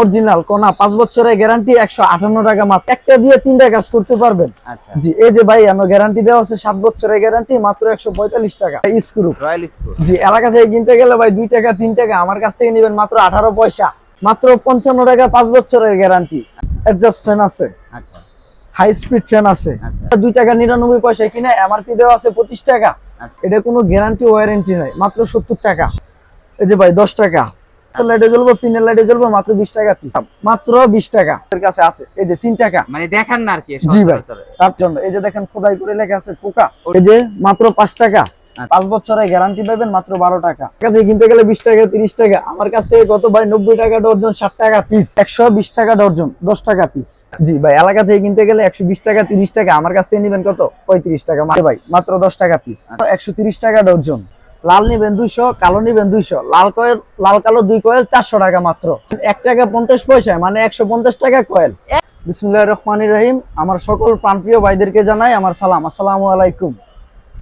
Original কোনা পাঁচ বছরের গ্যারান্টি একশো আটান্ন টাকা মাত্র। একটা দিয়ে তিনটা কাজ করতে পারবেন। আচ্ছা। জি এই যে ভাই আমার গ্যারান্টি দেওয়া আছে সাত বছরের গ্যারান্টি মাত্র একশো পঁয়তাল্লিশ টাকা। স্ক্রু। জি এলাকা থেকে কিনতে গেলে ভাই দুই টাকা তিন টাকা আমার কাছ থেকে নেবেন মাত্র আঠারো পয়সা। মাত্র পঞ্চান্ন টাকা পাঁচ বছরের গ্যারান্টি অ্যাডজাস্ট ফ্যান আছে। আচ্ছা। হাই স্পিড ফ্যান আছে। আচ্ছা। দুই টাকা নিরানব্বই পয়সা কিনে এমআরপি দেওয়া আছে পঁচিশ টাকা। আচ্ছা। এটা কোনো গ্যারান্টি ওয়ারেন্টি নাই মাত্র সত্তর টাকা। এই যে ভাই দশ টাকা। লাইটে জ্বলবো পিনের লাইটে জ্বলবো মাত্র বিশ টাকা পিস মাত্র বিশ টাকা। এর কাছে আছে? এই যে তিন টাকা। মানে দেখান না আর কি জি ভাই। তার জন্য। এই যে দেখেন খোদাই করে লেখা আছে পোকা। এই যে মাত্র পাঁচ টাকা। আচ্ছা। পাঁচ গ্যারান্টি পাবেন মাত্র বারো টাকা। কাছে কিনতে গেলে বিশ টাকা তিরিশ টাকা। আমার কাছ থেকে কত ভাই? নব্বই টাকা ডর্জন ষাট টাকা পিস একশো বিশ টাকা ডর্জন দশ টাকা পিস জি ভাই এলাকা থেকে কিনতে গেলে একশো বিশ টাকা তিরিশ টাকা। আমার কাছ থেকে নিবেন কত? পঁয়ত্রিশ টাকা। ভাই মাত্র দশ টাকা পিস আচ্ছা। একশো তিরিশ টাকা ডর্জন। লাল নিবেন দুইশো, কালো নিবেন দুইশো। লাল কয়েল, লাল কালো দুই কয়েল চারশো টাকা মাত্র। এক টাকা পঞ্চাশ পয়সা মানে একশো পঞ্চাশ টাকা কয়েল। বিসমুল্লাহ রহমান রহিম। আমার সকল প্রাণপ্রিয় ভাইদেরকে জানাই আমার সালাম। আসসালামু আলাইকুম।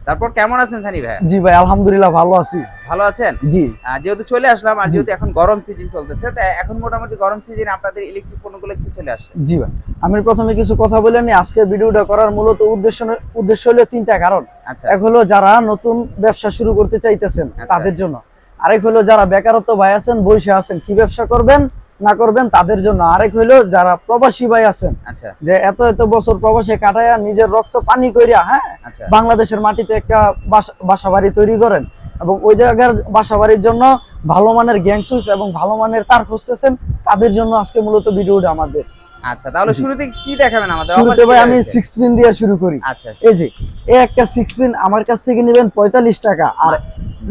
তারপর কেমন আছেন সানি ভাই জি ভাই আলহামদুলিল্লাহ ভালো আছি। ভালো আছেন? জি। যেহেতু চলে আসলাম আর যেহেতু এখন গরম সিজন চলতেছে তাই এখন মোটামুটি গরম সিজনে আপনাদের ইলেকট্রিক পণ্যগুলো কি চলে আসে? জি ভাই আমি প্রথমে কিছু কথা বলে নি আজকে ভিডিওটা করার মূলত উদ্দেশ্য উদ্দেশ্য হলো তিনটা কারণ। আচ্ছা। এক হলো যারা নতুন ব্যবসা শুরু করতে চাইতেছেন আচ্ছা। তাদের জন্য। আরেক হলো যারা বেকারত্ব ভাই আছেন বসে আছেন কি ব্যবসা করবেন? না করবেন তাদের জন্য। আরেক হইল যারা প্রবাসী ভাই আছেন আচ্ছা। যে এত এত বছর প্রবাসে কাটাইয়া নিজের রক্ত পানি করিয়া হ্যাঁ আচ্ছা। বাংলাদেশের মাটিতে একটা বাসা- বাসা বাড়ি তৈরি করেন এবং ওই জায়গার বাসা বাড়ির জন্য ভালো মানের গ্যাংসুস এবং ভালো মানের তার খুঁজতেছেন তাদের জন্য আজকে মূলত ভিডিওটা আমাদের। আচ্ছা তাহলে শুরুতে কি দেখাবেন আমাদের? শুরুতে ভাই আমি রয়েছে? সিক্স পিন দিয়ে শুরু করি। আচ্ছা এই যে এই একটা সিক্স পিন আমার কাছ থেকে নেবেন পঁয়তাল্লিশ টাকা আর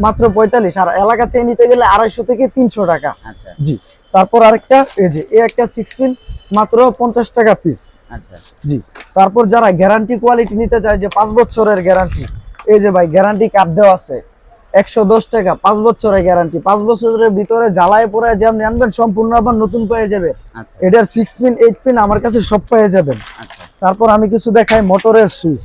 মাত্র পঁয়তাল্লিশ আর এলাকা থেকে নিতে গেলে আড়াইশো থেকে তিনশো টাকা। আচ্ছা। জি তারপর আরেকটা এই যে এই একটা সিক্স পিন মাত্র পঞ্চাশ টাকা পিস আচ্ছা। জি তারপর যারা গ্যারান্টি কোয়ালিটি নিতে চায় যে পাঁচ বছরের গ্যারান্টি এই যে ভাই গ্যারান্টি কার্ড দেওয়া আছে একশো দশ টাকা পাঁচ বছরের গ্যারান্টি পাঁচ বছরের ভিতরে জ্বালায় পরে যেমন জানবেন সম্পূর্ণ আবার নতুন পেয়ে যাবে। আচ্ছা। এটার সিক্স পিন এইট পিন আমার কাছে সব পেয়ে যাবেন। আচ্ছা। তারপর আমি কিছু দেখাই মোটরের সুইচ।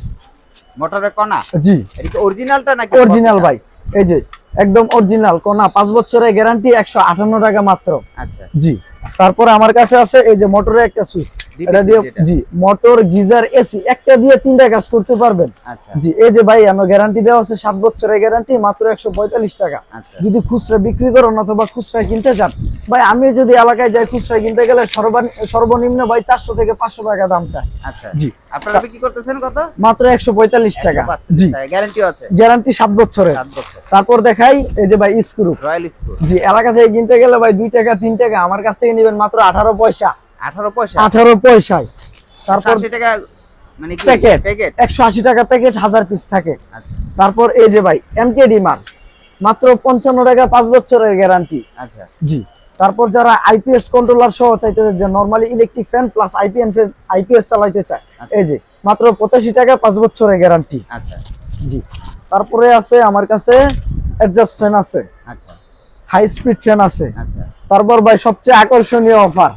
মোটরের কণা? জি। এটা অরিজিনালটা নাকি অরিজিনাল ভাই। এই যে একদম অরিজিনাল কোনা পাঁচ বছরের গ্যারান্টি একশো আটান্ন টাকা মাত্র। আচ্ছা। জি। তারপরে আমার কাছে আছে এই যে মোটরের একটা সুইচ। এটা দিয়ে জি মোটর গিজার এসি একটা দিয়ে তিনটা কাজ করতে পারবেন। আচ্ছা। জি এই যে ভাই আমার গ্যারান্টি দেওয়া আছে সাত বছরের গ্যারান্টি মাত্র একশো পঁয়তাল্লিশ টাকা। আচ্ছা। যদি খুচরা বিক্রি করেন অথবা খুচরা কিনতে চান ভাই আমি যদি এলাকায় যাই খুচরা কিনতে গেলে সর্বনিম্ন ভাই চারশো থেকে পাঁচশো টাকা দাম চায় আচ্ছা। জি। আপনারা বিক্রি করতেছেন কত? মাত্র একশো পঁয়তাল্লিশ টাকা। জি। গ্যারান্টিও আছে। গ্যারান্টি সাত বছরের। তারপর দেখাই এই যে ভাই স্ক্রু। রয়্যাল জি এলাকা থেকে কিনতে গেলে ভাই দুই টাকা তিন টাকা আমার কাছ থেকে নেবেন মাত্র আঠারো পয়সা। আঠারো পয়সা? আঠারো পয়সায় তারপর টাকা মানে প্যাকেট। প্যাকেট? একশো আশি টাকা প্যাকেট হাজার পিস থাকে। আচ্ছা। তারপর এই যে ভাই মাত্র পঞ্চান্ন টাকা পাঁচ বছরের গ্যারান্টি আচ্ছা। জি। তারপর যারা আইপিএস কন্ট্রোলার সহ চাইতে যে normally electric fan plus আইপিএন IPS চালাইতে চায় আচ্ছা। এই যে মাত্র পঁচাশি টাকা পাঁচ বছরের গ্যারান্টি আচ্ছা। জি। তারপরে আছে আমার কাছে অ্যাডজাস্ট ফ্যান আছে। আচ্ছা। হাই স্পিড ফ্যান আছে। আচ্ছা। তারপর ভাই সবচেয়ে আকর্ষণীয় অফার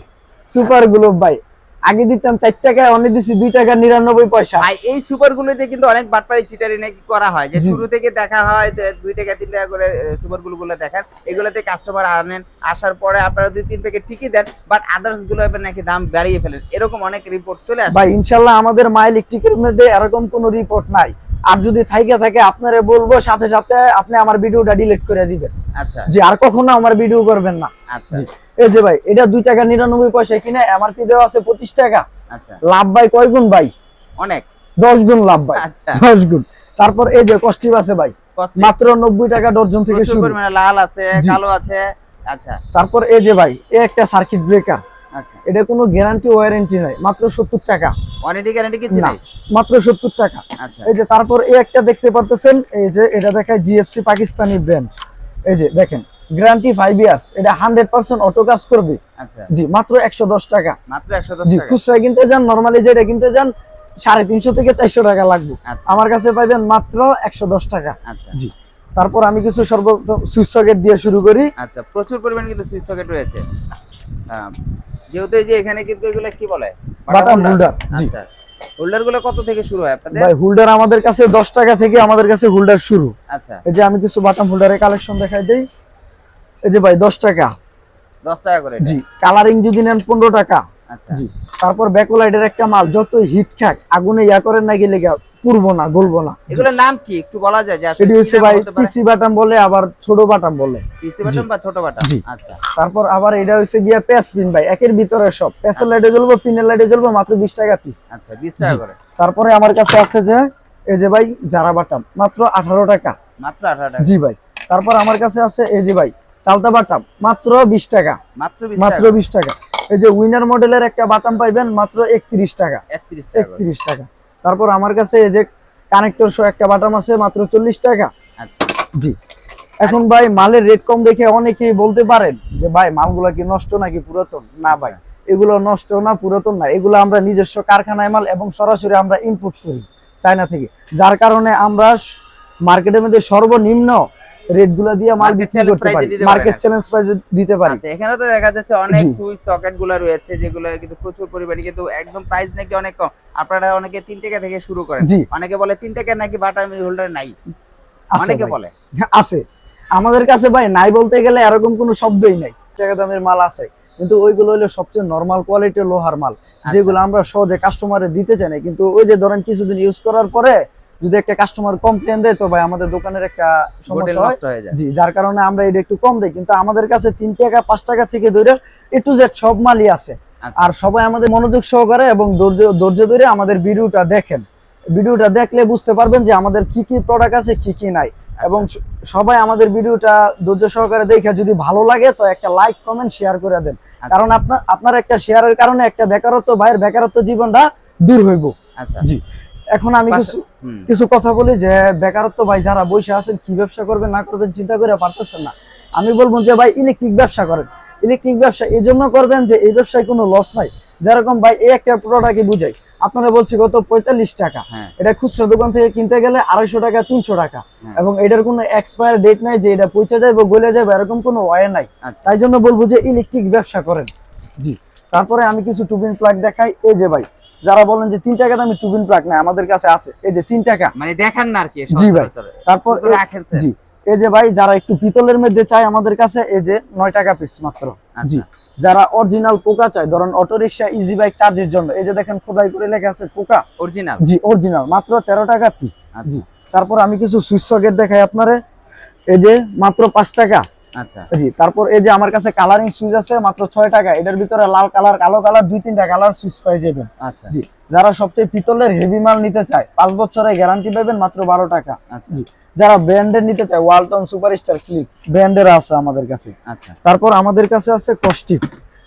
সুপার গ্লোব ভাই। আগে দিতাম চার টাকায় অনেক দিচ্ছি দুই টাকা নিরানব্বই পয়সা। ভাই এই সুপার গুলোতে কিন্তু অনেক বাটপাড়ি চিটারি নাকি করা হয়। যে শুরু থেকে দেখা হয় দুই টাকা তিন টাকা করে সুপারগুলো গুলো দেখান এগুলোতে কাস্টমার আনেন আসার পরে আপনারা দুই তিন প্যাকেট ঠিকই দেন বাট আদার্সগুলো নাকি দাম বাড়িয়ে ফেলেন। এরকম অনেক রিপোর্ট চলে আসে। ভাই ইনশাল্লাহ আমাদের মাইল ইলেকট্রিকের মধ্যে এরকম কোনো রিপোর্ট নাই। আর যদি থাইকে থাকে আপনারে বলব সাথে সাথে আপনি আমার ভিডিওটা ডিলিট করে দিবেন। আচ্ছা। যে আর কখনো আমার ভিডিও করবেন না। আচ্ছা। এই যে ভাই এটা দুই টাকা নিরানব্বই পয়সা কিনে এমআরপি দেওয়া আছে পঁচিশ টাকা। আচ্ছা। লাভ ভাই কয় গুণ ভাই? অনেক। দশ গুণ লাভ ভাই। আচ্ছা। দশ গুণ। তারপর এই যে কস্টিভ আছে ভাই মাত্র নব্বই টাকা ডর্জন থেকে শুরু। লাল আছে কালো আছে। আচ্ছা। তারপর এই যে ভাই এ একটা সার্কিট ব্রেকার আচ্ছা। এটা কোনো গ্যারান্টি ওয়ারেন্টি নাই মাত্র সত্তর টাকা। ওয়ারেন্টি গ্যারান্টি কিছু নেই? মাত্র সত্তর টাকা। আচ্ছা। এই যে তারপর এই একটা দেখতে পারতেছেন এই যে এটা দেখায় জিএফসি পাকিস্তানি ব্র্যান্ড এই যে দেখেন গ্যারান্টি ফাইভ ইয়ার্স এটা হান্ড্রেড পার্সেন্ট অটো কাজ করবে। আচ্ছা। জি মাত্র একশো দশ টাকা। মাত্র একশো দশ জি টাকা। খুচরা কিনতে যান নর্মালি যেটা কিনতে যান সাড়ে তিনশো থেকে চারশো টাকা লাগবে। আচ্ছা। আমার কাছে পাইবেন মাত্র একশো দশ টাকা। আচ্ছা। জি তারপর আমি কিছু সর্বপ্রথম সুইচ সকেট দিয়ে শুরু করি। আচ্ছা প্রচুর পরিমাণে কিন্তু সুইচ সকেট রয়েছে। যেহেতু যে এখানে কিন্তু এগুলো কি বলে? হোল্ডার আচ্ছা। হোল্ডারগুলো কত থেকে শুরু হয় আপনাদের? ভাই হোল্ডার আমাদের কাছে দশ টাকা থেকে আমাদের কাছে হোল্ডার শুরু। আচ্ছা। এই যে আমি কিছু বাটাম হোল্ডারের কালেকশন দেখাই দেই। এই যে ভাই দশ টাকা। দশ টাকা করে জি কালারিং যদি নেন পনেরো টাকা। আচ্ছা। জি তারপর ব্যাকলাইটের একটা মাল যত হিট খাক আগুনে ইয়া করেন না গেলে পুরবো না গলবো না। এগুলোর নাম কি? একটু বলা যায় যে এটি হচ্ছে ভাই পিসি বাটাম বলে আবার ছোট বাটাম বলে। পিসি বাটন বা ছোট বাটন জি। আচ্ছা। তারপর আবার এটা হচ্ছে গিয়া প্যাস পিন ভাই একের ভিতরে সব। প্যাসের লাইটে জ্বলবো পিনের লাইটে জ্বলবো মাত্র বিশ টাকা পিস আচ্ছা বিশ টাকা করে। তারপরে আমার কাছে আছে যে এই যে ভাই জারা বাটাম মাত্র আঠারো টাকা। মাত্র আঠারো টাকা। জি ভাই। তারপর আমার কাছে আছে এই যে ভাই চালতা বাটাম মাত্র বিশ টাকা। মাত্র বিশ মাত্র টাকা। বিশ টাকা। এই যে উইনার মডেলের একটা বাটাম পাইবেন মাত্র একত্রিশ টাকা। একত্রিশ টাকা। একত্রিশ টাকা। তারপর আমার কাছে এই যে কানেক্টর সহ একটা বাটাম আছে মাত্র চল্লিশ টাকা। আচ্ছা। জি। এখন ভাই মালের রেট কম দেখে অনেকেই বলতে পারেন যে ভাই মালগুলা কি নষ্ট নাকি পুরাতন? না ভাই এগুলো নষ্ট না পুরাতন না। এগুলো আমরা নিজস্ব কারখানায় মাল এবং সরাসরি আমরা ইনপুট করি চায়না থেকে। যার কারণে আমরা মার্কেটের মধ্যে সর্বনিম্ন দিয়ে মাল বিক্রি করতে পারি। মার্কেট চ্যালেঞ্জ প্রাইস দিতে পারি। আচ্ছা এখানে তো দেখা যাচ্ছে অনেক সুইচ সকেটগুলো রয়েছে যেগুলো কিন্তু প্রচুর পরিমাণে কিন্তু একদম প্রাইস নাকি অনেক কম। আপনারা অনেকে তিন টাকা থেকে শুরু করেন। অনেকে বলে তিন টাকা নাকি বাটার হোল্ডার নাই। অনেকে বলে। আছে। আমাদের কাছে ভাই নাই বলতে গেলে এরকম কোনো শব্দই নাই। টাকা দামের মাল আছে। কিন্তু ওইগুলো হলো সবচেয়ে নরমাল কোয়ালিটির লোহার মাল। আচ্ছা। যেগুলো আমরা সহজে কাস্টমারে দিতে চাই না। কিন্তু ওই যে ধরেন কিছুদিন ইউজ করার পরে যদি একটা কাস্টমার কমপ্লেন দেয় তো ভাই আমাদের দোকানের একটা সমস্যা নষ্ট হয়ে। যায়। জি যার কারণে আমরা এটা একটু কম দেই। কিন্তু আমাদের কাছে তিন টাকা পাঁচ টাকা থেকে ধরে এ টু জেড সব মালই আছে। আচ্ছা। আর সবাই আমাদের মনোযোগ সহকারে এবং ধৈর্য ধৈর্য ধরে আমাদের ভিডিওটা দেখেন। ভিডিওটা দেখলে বুঝতে পারবেন যে আমাদের কি কি প্রোডাক্ট আছে কি কি নাই। এবং সবাই আমাদের ভিডিওটা ধৈর্য সহকারে দেখে যদি ভালো লাগে তো একটা লাইক কমেন্ট শেয়ার করে দেন। আচ্ছা। কারণ আপনার আপনার একটা শেয়ারের কারণে একটা বেকারত্ব ভাইয়ের বেকারত্ব জীবনটা দূর হইব। আচ্ছা। জি। এখন আমি কিছু কিছু কথা বলি যে বেকারত্ব ভাই যারা বসে আছেন কি ব্যবসা করবেন না করবেন চিন্তা করে পারতেছেন না। আমি বলব যে ভাই ইলেকট্রিক ব্যবসা করেন। ইলেকট্রিক ব্যবসা এই জন্য করবেন যে এই ব্যবসায় কোনো লস নাই। যেরকম ভাই এই একটা প্রোডাক্টই বুঝাই। আপনারা বলছি কত পঁয়তাল্লিশ টাকা। হ্যাঁ। এটা খুচরা দোকান থেকে কিনতে গেলে আড়াইশো টাকা তিনশো টাকা। হ্যাঁ। এবং এটার কোনো এক্সপায়ার ডেট নাই যে এটা পচে যাবে গলে যাবে এরকম কোনো ওয়ে নাই। আচ্ছা। তাই জন্য বলব যে ইলেকট্রিক ব্যবসা করেন। জি। তারপরে আমি কিছু টুবিন প্লাগ দেখাই। এই যে ভাই যারা বলেন যে তিন টাকা দামি টুবিন প্লাগ নাই আমাদের কাছে আছে। এই যে তিন টাকা। মানে দেখান না আর কি জি ভাই। তারপর। জি। এই যে ভাই যারা একটু পিতলের মধ্যে চায় আমাদের কাছে এই যে নয় টাকা পিস মাত্র। জি। আচ্ছা যারা অরিজিনাল পোকা চায় ধরেন অটো রিক্সা ইজি বাইক চার্জের জন্য। এই যে দেখেন খোদাই করে লেখা আছে পোকা। অরিজিনাল জি অরিজিনাল মাত্র তেরো টাকা পিস আচ্ছা। জি। তারপর আমি কিছু সুইচ সকেট দেখাই আপনারে। এই যে মাত্র পাঁচ টাকা। আচ্ছা। জি তারপর এই যে আমার কাছে কালারিং সুইচ আছে মাত্র টাকা এটার ভিতরে লাল কালার কালো কালার দুই তিনটা কালার সুইচ পেয়ে যাবেন। আচ্ছা। জি যারা সবচেয়ে পিতলের হেভি মাল নিতে চায় পাঁচ বছরের গ্যারান্টি পাবেন মাত্র বারো টাকা। আচ্ছা। জি যারা ব্র্যান্ডের নিতে চায় ওয়ালটন সুপারস্টার ক্লিক ব্র্যান্ডের আছে আমাদের কাছে। আচ্ছা। তারপর আমাদের কাছে আছে কস্টিপ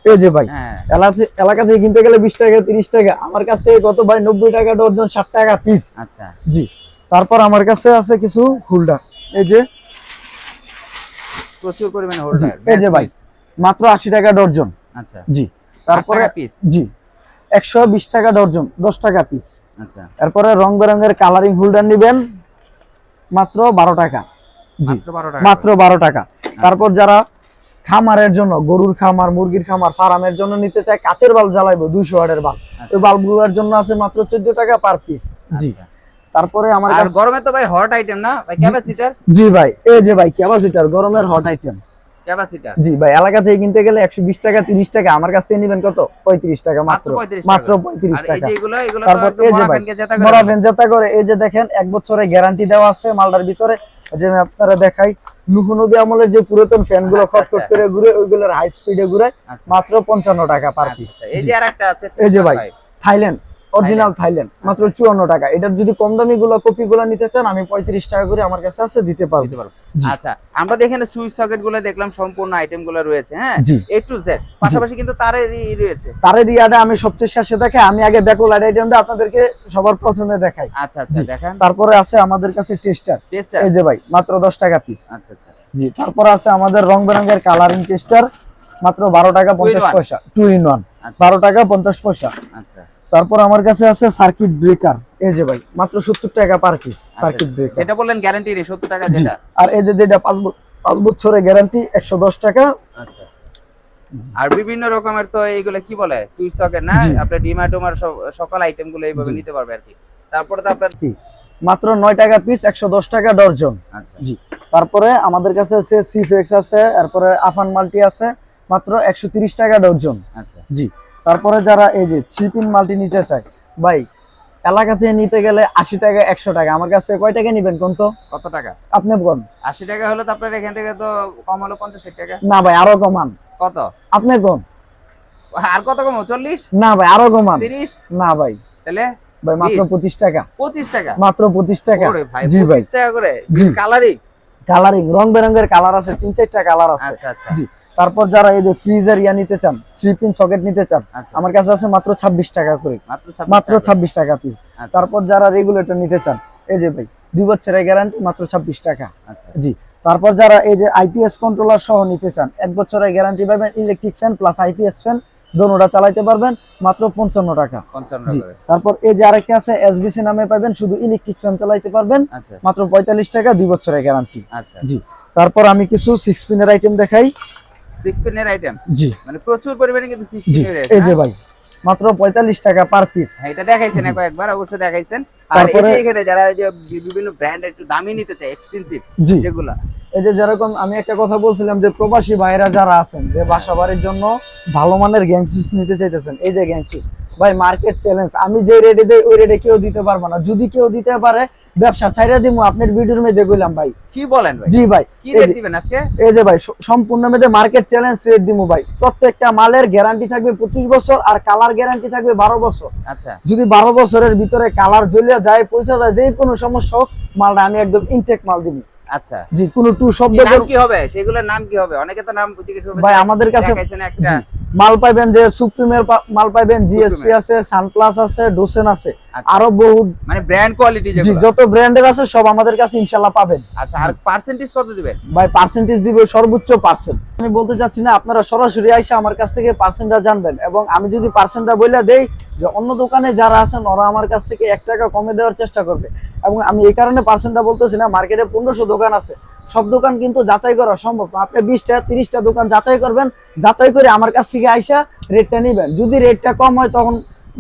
এই যে ভাই হ্যাঁ। এলাকা- এলাকা থেকে কিনতে গেলে বিশ টাকা তিরিশ টাকা আমার কাছ থেকে কত ভাই? নব্বই টাকা ডর্জন ষাট টাকা পিস আচ্ছা। জি তারপর আমার কাছে আছে কিছু হোল্ডার এই যে প্রচুর পরিমাণে হোল্ডার এই যে ভাই। মাত্র আশি টাকা ডর্জন। আচ্ছা। জি তারপরে পিস জি একশো বিশ টাকা ডর্জন দশ টাকা পিস আচ্ছা। এরপরে রং বেরঙের কালারিং হোল্ডার নিবেন মাত্র বারো টাকা। জি মাত্র 12 টাকা। টাকা। তারপর যারা খামারের জন্য গরুর খামার মুরগির খামার ফার্মের জন্য নিতে চায় কাচের বাল্ব জ্বালাইবো দুইশো ওয়াটের বাল্ব। আচ্ছা, ওই বাল্বগুলোর জন্য আছে মাত্র চোদ্দ টাকা পার পিস জি। আচ্ছা। তারপরে আমার আর গরমে তো ভাই হট আইটেম না? ভাই ক্যাপাসিটার জি ভাই এই যে ভাই ক্যাপাসিটার গরমের হট আইটেম ক্যাপাসিটার জি ভাই এলাকা থেকে কিনতে গেলে একশো বিশ টাকা তিরিশ টাকা আমার কাছ থেকে নিবেন কত? পঁয়ত্রিশ টাকা মাত্র। মাত্র 35 টাকা। আর এই যে এগুলো এগুলো তো মরা ভাই, ফ্যানকে জেতা করে ফ্যান এই যে দেখেন এক বছরের গ্যারান্টি দেওয়া আছে মালটার ভিতরে। যে আমি আপনারা দেখাই নুহু নবী আমলের যে পুরাতন ফ্যানগুলো আচ্ছা, খটখট আচ্ছা। করে ঘুরে ওইগুলোর হাই স্পিডে ঘুরে আচ্ছা। মাত্র পঞ্চান্ন টাকা পার পিস। এই যে আরেকটা আছে এই যে ভাই। থাইল্যান্ড। অরিজিনাল থাইল্যান্ড মাত্র চুয়ান্ন টাকা। এটার যদি কম দামি গুলো কপি গুলো নিতে চান আমি পঁয়ত্রিশ টাকা করে আমার কাছে আছে দিতে পারব। আচ্ছা আমরা এখানে সুইচ সকেটগুলো দেখলাম সম্পূর্ণ আইটেমগুলো রয়েছে হ্যাঁ? এ টু জেড পাশাপাশি কিন্তু তারেরই রয়েছে। তারের ইয়াটা আমি সবচেয়ে শেষে দেখাই আমি আগে ব্যাকল আইটেমটা আপনাদেরকে সবার প্রথমে দেখাই। আচ্ছা আচ্ছা দেখেন। তারপরে আছে আমাদের কাছে টেস্টার টেস্টার এই যে ভাই মাত্র দশ টাকা পিস আচ্ছা আচ্ছা। জি তারপর আছে আমাদের রং বেরঙের কালারিং টেস্টার মাত্র বারো টাকা পঞ্চাশ? পয়সা। টু ইন ওয়ান আচ্ছা। বারো টাকা পঞ্চাশ পয়সা। আচ্ছা। তারপর আমার কাছে আছে সার্কিট ব্রেকার এই যে ভাই মাত্র সত্তর টাকা পার পিস সার্কিট ব্রেকার যেটা বললেন গ্যারান্টি নেই সত্তর টাকা যেটা। আর এই যে যেটা পাঁচ বছরের গ্যারান্টি একশো দশ টাকা। আচ্ছা। আর বিভিন্ন রকমের তো এইগুলো কি বলে? সুইচ সকেট না? জি। আপনার ডিমাটোমার সকল আইটেমগুলো এইভাবে নিতে পারবে আর কি। তারপরে তো আপনার মাত্র নয় টাকা পিস একশো দশ টাকা ডর্জন। আচ্ছা। জি। তারপরে আমাদের কাছে আছে সিফেক্স আছে তারপরে আফান মাল্টি আছে মাত্র একশো তিরিশ টাকা ডর্জন। আচ্ছা। জি। তারপরে যারা এই যে শিপিং মাল্টি নিতে চায় ভাই এলাকা থেকে নিতে গেলে আশি টাকা একশো টাকা। আমার কাছে কয় টাকা নিবেন কোন তো? কত টাকা? আপনি কোন আশি টাকা হলে তো আপনার এখান থেকে তো কম হলো পঞ্চাশ টাকা। না ভাই আরও কমান। কত? আপনি কোন? আর কত কম চল্লিশ? না ভাই আরও কমান। তিরিশ? না ভাই। তাহলে ভাই মাত্র পঁচিশ টাকা। পঁচিশ টাকা? মাত্র পঁচিশ টাকা। ভাই জি ভাই। টাকা করে? কালারিং কালারিং রং বেরঙের কালার আছে তিন চারটা কালার আছে। আচ্ছা আচ্ছা। জি। তারপর যারা এই যে ফ্রিজের ইয়া নিতে চান থ্রি পিন সকেট নিতে চান আচ্ছা। আমার কাছে আছে মাত্র ছাব্বিশ টাকা করে। মাত্র ছাব্বিশ টাকা পিস আচ্ছা। তারপর যারা রেগুলেটর নিতে চান এই যে ভাই দুই বছরের গ্যারান্টি মাত্র ছাব্বিশ টাকা। আচ্ছা। জি তারপর যারা এই যে আইপিএস কন্ট্রোলার সহ নিতে চান এক বছরের গ্যারান্টি পাবেন electric fan plus IPS fan দোনোটা চালাইতে পারবেন মাত্র পঞ্চান্ন টাকা। তারপর এই যে আরেকটা আছে এসবিসি নামে পাবেন শুধু ইলেকট্রিক ফ্যান চালাইতে পারবেন আচ্ছা। মাত্র পঁয়তাল্লিশ টাকা দুই বছরের গ্যারান্টি আচ্ছা জি তারপর আমি কিছু সিক্স পিনের আইটেম দেখাই। সিক্স পিনের আইটেম জি। মানে প্রচুর পরিমাণে কিন্তু সিক্স পিনের এই যে ভাই মাত্র পঁয়তাল্লিশ টাকা পার পিস হ্যাঁ এটা দেখাইছেন জি। কয়েকবার দেখাইছেন। আর এই যে এখানে যারা যে বিভিন্ন ব্র্যান্ড একটু দামি নিতে চায় এক্সপেন্সিভ যেগুলো। এই যে যেরকম আমি একটা কথা বলছিলাম যে প্রবাসী ভাইরা যারা আছেন যে বাসাবাড়ির জন্য ভালো মানের গ্যাং সুস নিতে চাইতেছেন এই যে গ্যাং সুস ভাই মার্কেট চ্যালেঞ্জ আমি যে রেটে দেই ওই রেটে কেউ দিতে পারবে না। যদি কেউ দিতে পারে ব্যবসা ছাইরা দিমু। আপনার ভিডিওর মধ্যে কইলাম ভাই। কি বলেন ভাই? জি ভাই। কি রেট দিবেন আজকে? এই যে ভাই সম্পূর্ণ মেয়েদে মার্কেট চ্যালেঞ্জ রেট দিমু ভাই। প্রত্যেকটা মালের গ্যারান্টি থাকবে পঁচিশ বছর আর কালার গ্যারান্টি থাকবে বারো বছর। আচ্ছা। যদি বারো বছরের ভিতরে কালার জ্বলিয়া যায় পয়সা যায় যে কোনো সমস্যা হোক মালটা আমি একদম ইনটেক মাল দিব আচ্ছা। জি কোনো টু শব্দ নাম কি হবে? সেগুলোর নাম কি হবে? অনেকে তো নাম জিজ্ঞেস করবে ভাই আমাদের কাছে একটা। মাল পাইবেন যে সুপ্রিমের মাল পাইবেন জিএসসি। আছে সানপ্লাস আছে ডোসেন আছে আরও বহু মানে ব্র্যান্ড কোয়ালিটি জি যত ব্র্যান্ডের আছে সব আমাদের কাছে পাবেন। আচ্ছা আর পার্সেন্টেজ কত দিবেন? ভাই পার্সেন্টেজ দিবে সর্বোচ্চ পার্সেন্ট আমি বলতে চাচ্ছি না আপনারা সরাসরি আইসা আমার কাছ থেকে পার্সেন্টটা জানবেন এবং আমি যদি পার্সেন্টটা বলে দেই যে অন্য দোকানে যারা আছেন ওরা আমার কাছ থেকে এক টাকা কমে দেওয়ার চেষ্টা করবে। এবং আমি এই কারণে পার্সেন্টটা বলতেছি না মার্কেটে পনেরোশো দোকান আছে। সব দোকান কিন্তু যাচাই করা সম্ভব না। আপনি বিশটা তিরিশটা দোকান যাচাই করবেন যাচাই করে আমার কাছ থেকে আইসা রেটটা নিবেন। যদি রেটটা কম হয় তখন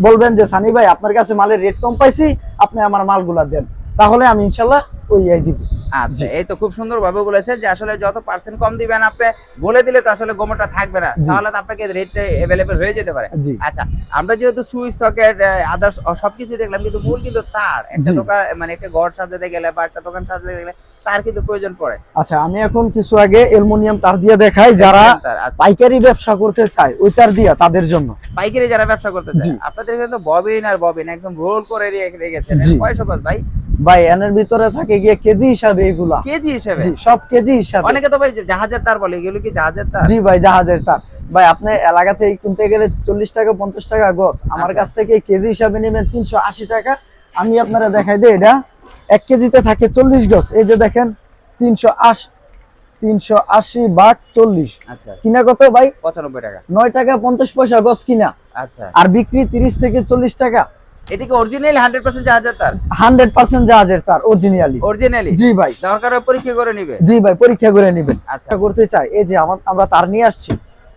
বলবেন যে সানি ভাই আপনার কাছে মালের রেট কম পাইছি আপনি আমার মালগুলা দেন। তাহলে আমি ইনশাল্লাহ ওই এই দিব। আচ্ছা এই তো খুব সুন্দর ভাবে বলেছেন যে আসলে যত পার্সেন্ট কম দিবেন আপনি বলে দিলে তো আসলে গোমরটা থাকবে না। তাহলে তো আপনাকে রেটটা অ্যাভেলেবেল হয়ে যেতে পারে। আচ্ছা আমরা যেহেতু সুইচ সকেট আদার্স সবকিছু দেখলাম কিন্তু মূল কিন্তু তার। একটা দোকান মানে একটা ঘর সাজাতে গেলে বা একটা দোকান সাজাতে গেলে তার কিন্তু প্রয়োজন পড়ে। আচ্ছা আমি এখন কিছু আগে অ্যালুমিনিয়াম তার দিয়ে দেখাই যারা আচ্ছা। পাইকারি ব্যবসা করতে চায় ওই তার দিয়া তাদের জন্য। পাইকারি যারা ব্যবসা করতে চায় আপনাদের এখানে তো ববিন আর ববিন একদম রোল করে রেখে রেখেছেন। জি। কয়শো গজ ভাই? ভাই এনের ভিতরে থাকে গিয়ে কেজি হিসাবে এগুলা। কেজি হিসেবে? সব কেজি হিসাবে। অনেকে তো ভাই জাহাজের তার বলে এগুলো কি জাহাজের তার? জি ভাই জাহাজের তার। ভাই আপনি এলাকা থেকে কিনতে গেলে চল্লিশ টাকা পঞ্চাশ টাকা গছ আমার আচ্ছা। কাছ থেকে কেজি হিসাবে নেবেন তিনশো আশি টাকা। আমি আপনারা দেখাই দিই এটা। এক কেজিতে থাকে চল্লিশ গছ এই যে দেখেন তিনশো আশি তিনশো আশি বাঘ চল্লিশ। আচ্ছা। কিনা কত ভাই? পঁচানব্বই টাকা। নয় টাকা পঞ্চাশ পয়সা গছ কিনা। আচ্ছা। আর বিক্রি তিরিশ থেকে চল্লিশ টাকা। এটা কি অরিজিনাল হান্ড্রেড পার্সেন্ট জাহাজের তার? জাহাজের অরিজিনালি অরিজিনালি জি ভাই। দরকার পরীক্ষা করে নিবে? জি ভাই পরীক্ষা করে নিবেন। আচ্ছা। করতে চাই। এই যে আমরা তার নিয়ে আসছি।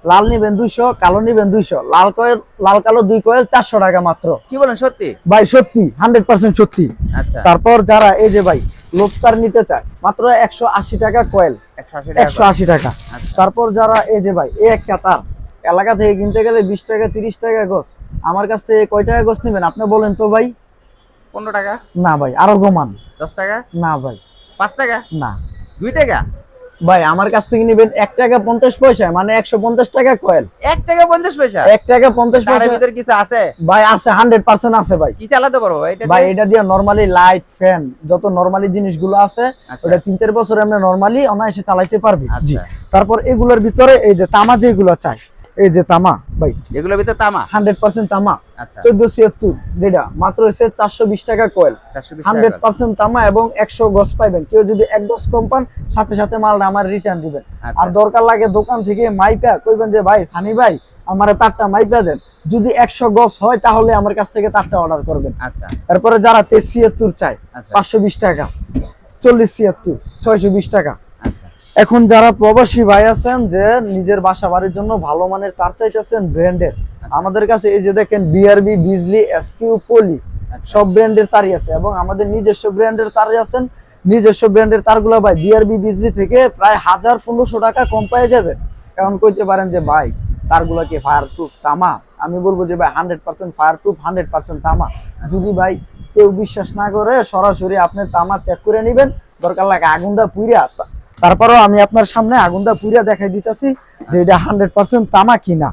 লাল নিবেন দুইশো কালো নিবেন দুইশো। লাল কয়েল লাল কালো দুই কয়েল চারশো টাকা মাত্র। কি বলেন সত্যি? ভাই সত্যি হান্ড্রেড পার্সেন্ট সত্যি। আচ্ছা। তারপর যারা এই যে ভাই লোকতার নিতে চায় মাত্র একশো আশি টাকা কয়েল। একশো আশি টাকা একশো আশি টাকা। আচ্ছা। তারপর যারা এই যে ভাই এই একটা তার এলাকা থেকে কিনতে গেলে বিশ টাকা তিরিশ টাকা গোস আমার কাছ থেকে কয় টাকা গোস নেবেন? আপনি বলেন তো ভাই। পনেরো টাকা? না ভাই আরও কমান। দশ টাকা? না ভাই। পাঁচ টাকা? না। দুই টাকা? ভাই আমার কাছ থেকে নিবেন এক টাকা পঞ্চাশ পয়সা মানে একশো পঞ্চাশ টাকা কয়েল। এক টাকা পঞ্চাশ পয়সা? এক টাকা পঞ্চাশ পয়সা ভিতরে কিছু আছে? ভাই আছে হান্ড্রেড পার্সেন্ট আছে ভাই। কি চালাতে পারব ভাই? এটা দিয়ে নরমালি লাইট ফ্যান যত নরমালি জিনিসগুলো আছে আচ্ছা। ওটা তিন চার বছর আমরা নরমালি অনায়াসে চালাইতে পারবি। আচ্ছা। তারপর এগুলোর ভিতরে এই যে তামা যেগুলো চাই এই যে তামা ভাই। এগুলোর ভিতরে তামা? হান্ড্রেড পার্সেন্ট তামা। আচ্ছা। চোদ্দ ছিয়াত্তর যেটা মাত্র চারশো বিশ টাকা কয়েল চারশো বিশ হান্ড্রেড টাকা পার্সেন্ট তামা এবং একশো গজ পাইবেন। কেউ যদি এক গজ কম পান সাথে সাথে মালটা আমার রিটার্ন দিবেন। আচ্ছা। আর দরকার লাগে দোকান থেকে মাইপা কইবেন যে ভাই সানি ভাই আমার তারটা মাইপা দেন। যদি একশো গজ হয় তাহলে আমার কাছ থেকে তারটা অর্ডার করবেন। আচ্ছা। তারপরে যারা তেইশ ছিয়াত্তর চায় আচ্ছা। পাঁচশো বিশ টাকা চল্লিশ ছিয়াত্তর ছয়শো বিশ টাকা। এখন যারা প্রবাসী ভাই আছেন যে নিজের বাসা বাড়ির জন্য ভালো মানের তার চাইতেছেন ব্র্যান্ডের আচ্ছা, আমাদের কাছে এই যে দেখেন বিআরবি বিজলি এসকিউ পলি আচ্ছা। সব ব্র্যান্ডের তারই আছে এবং আমাদের নিজস্ব ব্র্যান্ডের তারই আছেন। নিজস্ব ব্র্যান্ডের তারগুলো ভাই বিআরবি বিজলি থেকে প্রায় হাজার পনেরোশো টাকা কম পেয়ে যাবে। কারণ কইতে পারেন যে ভাই তারগুলো কি ফায়ার প্রুফ তামা? আমি বলব যে ভাই hundred percent fireproof hundred percent তামা যদি ভাই কেউ বিশ্বাস না করে সরাসরি আপনি তামা চেক করে নেবেন। দরকার লাগে আগুনদা পুইরা তা- তারপরেও আমি আপনার সামনে আগুনদা পুইরা দেখাই দিতেছি যে এটা হান্ড্রেড পার্সেন্ট তামা কিনা।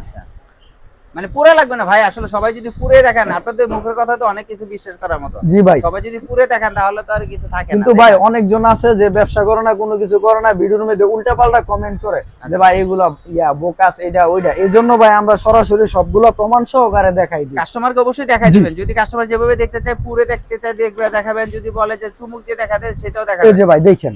আচ্ছা। মানে পুরে লাগবে না ভাই আসলে সবাই যদি পুরে দেখেন আপনাদের মুখের কথা তো অনেক কিছু বিশ্বাস করার মতো। জি ভাই। সবাই যদি পুরে দেখেন তাহলে তো আর কিছু থাকে না কিন্তু ভাই অনেকজন আছে যে ব্যবসা করে না কোনো কিছু করে না ভিডিওর মধ্যে উল্টা পাল্টা কমেন্ট করে যে আচ্ছা। ভাই এগুলা ইয়া বোকাস এটা ওইটা এই জন্য ভাই আমরা সরাসরি সবগুলো প্রমাণ সহকারে দেখাই দিই। কাস্টমারকে অবশ্যই দেখাই। দিবেন। যদি কাস্টমার যেভাবে দেখতে চায় পুরে দেখতে চায় দেখবে দেখাবেন। যদি বলে যে চুমুক দিয়ে দেখাতে সেটাও এই যে ভাই দেখেন।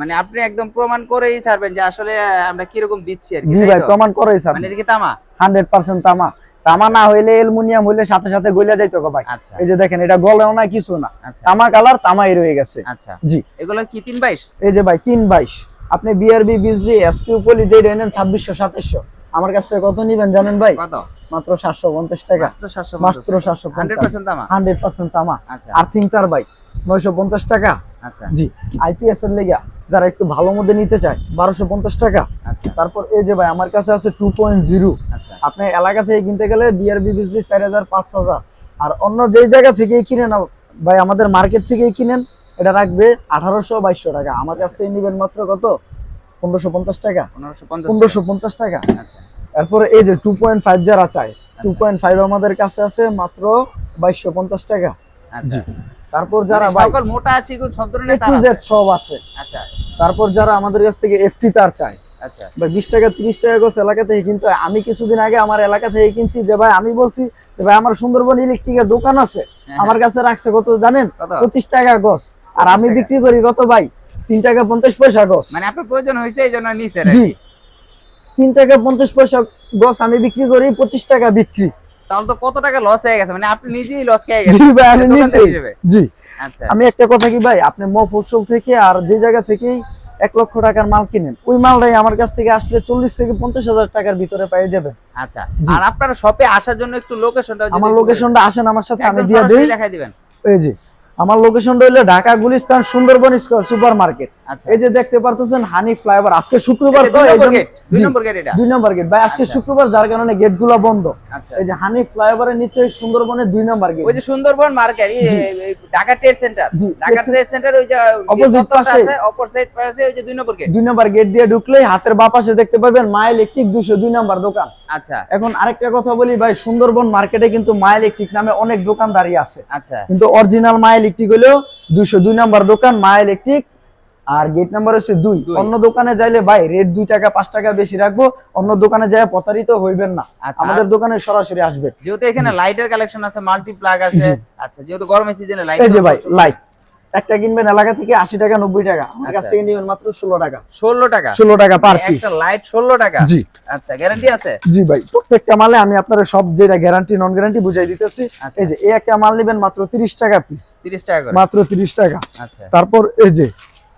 মানে আপনি একদম প্রমাণ করেই ছাড়বেন যে আসলে আমরা কীরকম দিচ্ছি আর কি জি ভাই প্রমাণ করে স্যার মানে এটা কি তামা? হান্ড্রেড পার্সেন্ট তামা। তামা না হইলে অ্যালুমিনিয়াম হইলে সাথে সাথে গলিয়া যাইতো গো ভাই। আচ্ছা। এই যে দেখেন এটা গলেও না কিছু না। আচ্ছা। তামা কালার তামাই রয়ে গেছে। আচ্ছা। জি। এগুলো কি তিন বাইশ? এই যে ভাই তিন বাইশ। আপনি বিআরবি বিজলি এসকিউ পলি যে নেন ছাব্বিশশো সাতাশশো। আমার কাছ থেকে কত নিবেন জানেন ভাই? কত? মাত্র সাতশো পঞ্চাশ টাকা। মাত্র সাতশো মাত্র সাতশো হান্ড্রেড পার্সেন্ট তামা? হান্ড্রেড পার্সেন্ট তামা। আচ্ছা। আর্থিং তার ভাই নয়শো পঞ্চাশ টাকা। আচ্ছা। জি আইপিএস এর লেগা যারা একটু ভালো মধ্যে নিতে চায় বারোশো পঞ্চাশ টাকা। আচ্ছা। তারপর এই যে ভাই আমার কাছে আছে টু পয়েন্ট জিরো আপনি এলাকা থেকে কিনতে গেলে বিআরবি বিজলি চার হাজার পাঁচ হাজার আর অন্য যেই জায়গা থেকে কিনেন ভাই আমাদের মার্কেট থেকে কিনেন এটা রাখবে আঠারোশো বাইশশো টাকা। আমার কাছ থেকে নিবেন মাত্র কত? পনেরোশো পঞ্চাশ টাকা। পনেরোশো পঞ্চাশ টাকা। আচ্ছা। তারপরে এই যে টু পয়েন্ট ফাইভ যারা চায় টু পয়েন্ট ফাইভ আমাদের কাছে আছে মাত্র বাইশশো পঞ্চাশ টাকা। আচ্ছা। তারপর যারা যারা সকল মোটা আছে কোন তার জেড আছে? সব আছে। আচ্ছা। তারপর যারা আমাদের কাছ থেকে এফটি তার চায়। আচ্ছা। বা বিশ টাকা তিরিশ টাকা গোছ এলাকা থেকে কিন্তু আমি কিছুদিন আগে আমার এলাকা থেকে কিনছি যে ভাই আমি বলছি যে ভাই আমার সুন্দরবন ইলেকট্রিকের দোকান আছে। হ্যাঁ, আমার কাছে রাখছে কত জানেন? কত? পঁচিশ টাকা গছ। আর আমি বিক্রি করি কত ভাই? তিন টাকা পঞ্চাশ পয়সা গছ। মানে আপনার প্রয়োজন হয়েছে এই জন্য নিচে জি। তিন টাকা পঞ্চাশ পয়সা গছ আমি বিক্রি করি পঁচিশ টাকা বিক্রি। তাহলে তো কত টাকা লস হয়ে গেছে? মানে আপনি নিজেই লস খেয়ে জি ভাই আমি নিজেই। হিসেবে। জি। আচ্ছা। আমি একটা কথা কি ভাই আপনি মফসল থেকে আর যে জায়গা থেকেই এক লক্ষ টাকার মাল কিনেন ওই মালটাই আমার কাছ থেকে আসলে চল্লিশ থেকে পঞ্চাশ হাজার টাকার ভিতরে পেয়ে যাবেন। আচ্ছা। আর আপনার শপে আসার জন্য একটু লোকেশনটা আমার লোকেশনটা আসেন আমার সাথে আমি দিয়ে দিই। দেখাই দিবেন। এই যে আমার লোকেশনটা হইল Dhaka Gulistan Sundarban square super market এই যে দেখতে পারতেছেন হানি ফ্লাইওভার আজকে শুক্রবার তো দুই এই নম্বর গেট দুই নম্বর গেট এটা। দুই নম্বর গেট ভাই আজকে আচ্ছা। শুক্রবার যার কারণে গেটগুলো বন্ধ। আচ্ছা। এই যে হানি ফ্লাইওভারের নিচে সুন্দরবনের দুই নম্বর গেট ওই যে Sundarban market Dhaka trade centre. Dhaka trade centre ওই যে চত্বরটা পাশে। আছে অপর সাইড পাশে ওই যে দুই নম্বর গেট দুই নম্বর গেট দিয়ে ঢুকলেই হাতের বাঁ পাশে দেখতে পাবেন মা ইলেকট্রিক দুশো দুই নম্বর দোকান। আচ্ছা। এখন আরেকটা কথা বলি ভাই সুন্দরবন মার্কেটে কিন্তু মা ইলেকট্রিক নামে অনেক দোকানদারি আছে। আচ্ছা। কিন্তু অরিজিনাল মা ইলেকট্রিক দুশো দুই নম্বর দোকান মা ইলেকট্রিক আর গেট নাম্বার হচ্ছে দুই। অন্য দোকানে যাইলে ভাই রেট দুই টাকা পাঁচ টাকা বেশি রাখব। অন্য দোকানে যায় প্রতারিত হইবেন না। আচ্ছা আমাদের দোকানে সরাসরি আসবেন যেহেতু এখানে লাইটের কালেকশন আছে মাল্টি প্লাগ আছে আচ্ছা যেহেতু গরমের সিজনে লাইট এই যে ভাই লাইট একটা কিনবেন এলাকা থেকে আশি টাকা নব্বই টাকা। আমার কাছ আচ্ছা। থেকে নিবেন মাত্র ষোলো টাকা। ষোলো টাকা? ষোলো টাকা পার একটা লাইট ষোলো টাকা? জি। আচ্ছা গ্যারান্টি আছে? জি ভাই প্রত্যেকটা মালে আমি আপনার সব যেটা গ্যারান্টি নন গ্যারান্টি বুঝাই দিতেছি। আচ্ছা। এই যে এই একটা মাল নিবেন মাত্র তিরিশ টাকা পিস তিরিশ টাকা মাত্র তিরিশ টাকা। আচ্ছা। তারপর এই যে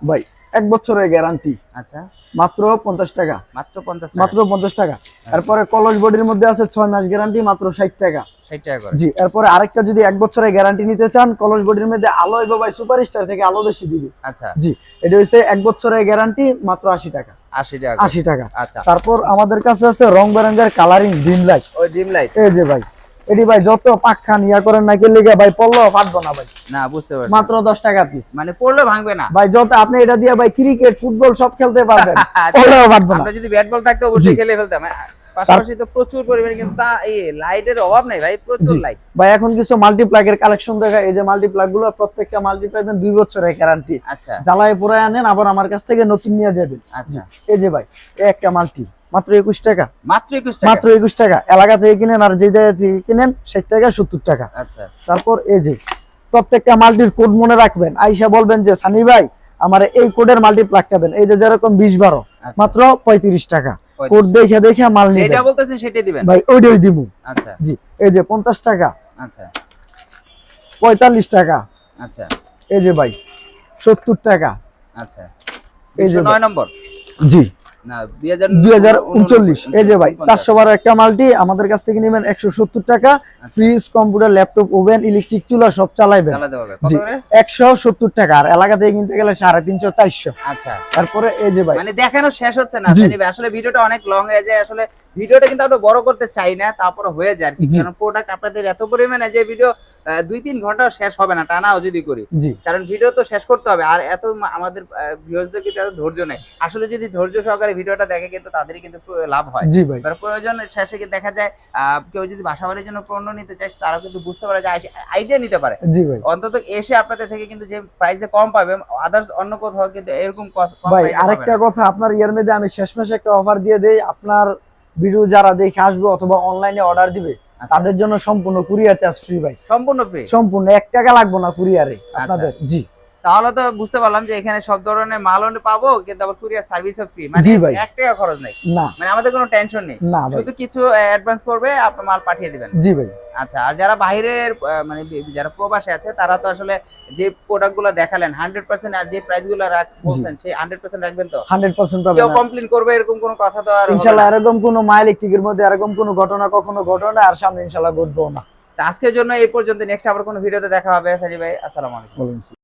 ভাই এক বছরের গ্যারান্টি আচ্ছা। মাত্র পঞ্চাশ টাকা। মাত্র পঞ্চাশ মাত্র পঞ্চাশ টাকা। এরপরে কলস বডির মধ্যে আছে ছয় মাস গ্যারান্টি মাত্র ষাট টাকা। ষাট টাকা করে। জি এরপরে আরেকটা যদি এক বছরের গ্যারান্টি নিতে চান কলস বডির মধ্যে আলো এবং ভাই সুপার স্টার থেকে আলো বেশি দিবে। আচ্ছা। জি এটা হচ্ছে এক বছরের গ্যারান্টি মাত্র আশি টাকা। আশি টাকা। আশি টাকা। আচ্ছা। তারপর আমাদের কাছে আছে রং বেরঙ্গের কালারিং ডিম লাইট ওই ডিম লাইট এই যে ভাই। এটি ভাই যত পাক খান ইয়া করেন না কেলে ভাই পড়লেও ফাটবো না ভাই। না বুঝতে পারছি। মাত্র দশ টাকা পিস মানে পড়লে ভাঙবে না। ভাই যত আপনি এটা দিয়ে ভাই ক্রিকেট ফুটবল সব খেলতে পারবেন। আচ্ছা, পড়লেও ফাটবো না। আমরা যদি ব্যাট বল থাকতো অবশ্যই খেলে ফেলতাম। হ্যাঁ। পাশাপাশি তো প্রচুর পরিমাণে কিন্তু তা এই লাইটের অভাব নাই ভাই প্রচুর লাইট ভাই এখন কিছু মাল্টিপ্লাগের কালেকশন দেখা এই যে মাল্টিপ্লাগগুলো প্রত্যেকটা মাল্টিপ্লাগ দুই বছরের গ্যারান্টি আচ্ছা। জ্বালায় পুরায় আনেন আবার আমার কাছ থেকে নতুন নিয়ে যাবেন। আচ্ছা। এই যে ভাই এই একটা মাল্টি মাত্র একুশ টাকা। মাত্র একুশ টাকা? মাত্র একুশ টাকা। এলাকা থেকে কিনেন আর যে জায়গা থেকে কিনেন ষাট টাকা সত্তর টাকা। আচ্ছা। তারপর এই যে প্রত্যেকটা মাল্টির কোড মনে রাখবেন। আইসা বলবেন যে সানি ভাই আমার এই কোডের মাল্টিপ্লাগটা দেন। এই যে যেরকম বিশ বারো আচ্ছা। মাত্র পঁয়ত্রিশ টাকা। কোড দেখে দেখে মাল যেটা বলতেছেন সেটাই দিবেন। ভাই ওইটাই দিব। আচ্ছা। জি এই যে পঞ্চাশ টাকা। আচ্ছা। পঁয়তাল্লিশ টাকা। আচ্ছা। এই যে ভাই সত্তর টাকা। আচ্ছা। এই যে নয় নম্বর। জি। না দুই হাজার দুই হাজার উনচল্লিশ। এই যে ভাই চারশো বারো একটা মাল্টি আমাদের কাছ থেকে নেবেন একশো সত্তর টাকা। Fridge computer laptop oven electric চুলা সব চালাইবেন। চালাতে পারবে। কত জি। করে? একশো সত্তর টাকা। আর এলাকা থেকে কিনতে গেলে সাড়ে তিনশো চারশো। আচ্ছা। তারপরে এই যে ভাই। মানে দেখানো শেষ হচ্ছে না। জি। সানি ভাই। আসলে ভিডিওটা অনেক লং হয়ে যায়। আসলে ভিডিওটা কিন্তু আমরা বড় করতে চাই না তারপরে হয়ে যায়। কারণ প্রোডাক্ট আপনাদের এত পরিমাণে যে ভিডিও দুই তিন ঘণ্টা শেষ হবে না টানাও যদি করি। কারণ ভিডিও তো শেষ করতে হবে। আর এত আমাদের ভিউয়ার্সদের কিন্তু এত ধৈর্য নেই। আসলে যদি ধৈর্য সহকারে ভিডিওটা দেখে কিন্তু তাদেরই কিন্তু লাভ হয়। জি ভাই। প্রয়োজন শেষে কি দেখা যায় কেউ যদি বাসা বাড়ির জন্য পণ্য নিতে চায় তারাও কিন্তু বুঝতে পারে যে আইডিয়া নিতে পারে। জি ভাই। অন্তত এসে আপনাদের থেকে কিন্তু যে প্রাইসে কম পাবে আদার্স অন্য কোথাও কিন্তু এরকম ভাই আরেকটা কথা আপনার ইয়ার মধ্যে আমি শেষ মাসে একটা অফার দিয়ে দেই আপনার ভিডিও যারা দেখে আসবে অথবা অনলাইনে অর্ডার দিবে আচ্ছা, তাদের জন্য সম্পূর্ণ কুরিয়ার চার্জ ফ্রি ভাই। সম্পূর্ণ ফ্রি সম্পূর্ণ এক টাকা লাগবে না কুরিয়ারে আচ্ছা। আপনাদের জি। তাহলে তো বুঝতে পারলাম যে এখানে সব ধরনের মালও পাবো কিন্তু আবার কুরিয়ার সার্ভিসও ফ্রি মানে এক টাকা খরচ নেই। না। মানে আমাদের কোনো টেনশন নেই। শুধু কিছু অ্যাডভান্স করবে আপনার মাল পাঠিয়ে দিবেন। জি ভাই। আচ্ছা আর যারা বাইরের মানে যারা প্রবাসে আছে তারা তো আসলে যে প্রোডাক্টগুলো দেখালেন হান্ড্রেড পার্সেন্ট আর যে প্রাইসগুলো রাখ বলছেন সেই হান্ড্রেড পার্সেন্ট রাখবেন তো? হান্ড্রেড পার্সেন্ট পাবেন কেউ কমপ্লেন করবে এরকম কোনো কথা তো আর না। এরকম কোনো মা ইলেকট্রিকের মধ্যে এরকম কোনো ঘটনা কখনো ঘটনা আর সামনে ইনশাল্লাহ ঘটবেও না। আজকের জন্য এই পর্যন্ত নেক্সট আবার কোনো ভিডিওতে দেখা হবে। সানি ভাই আসসালামু আলাইকুম।